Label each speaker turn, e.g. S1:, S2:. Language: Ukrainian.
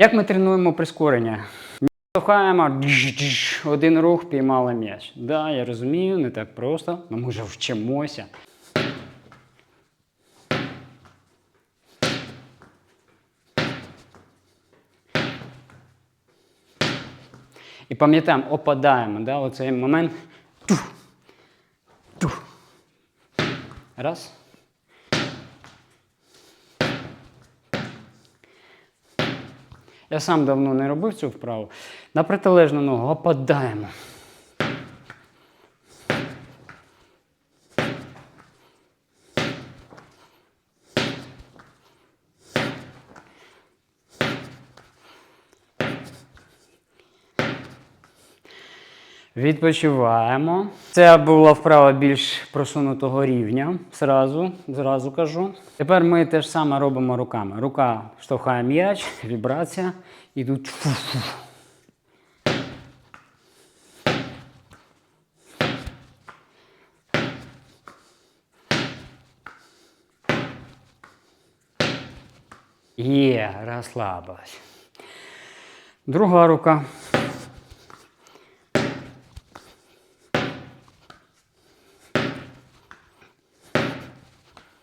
S1: Як ми тренуємо прискорення? Дж-дж, один рух піймали м'яч. Да, я розумію, не так просто, але ми вже вчимося. І пам'ятаємо, опадаємо, да, оцей момент. Тух. Раз. Я сам давно не робив цю вправу. На протилежну ногу опадаємо. Відпочиваємо. Це була вправа більш просунутого рівня. Зразу, зразу кажу. Тепер ми те ж саме робимо руками. Рука штовхає м'яч, вібрація. І тут. фу-фу. Є, розслабилась. Друга рука.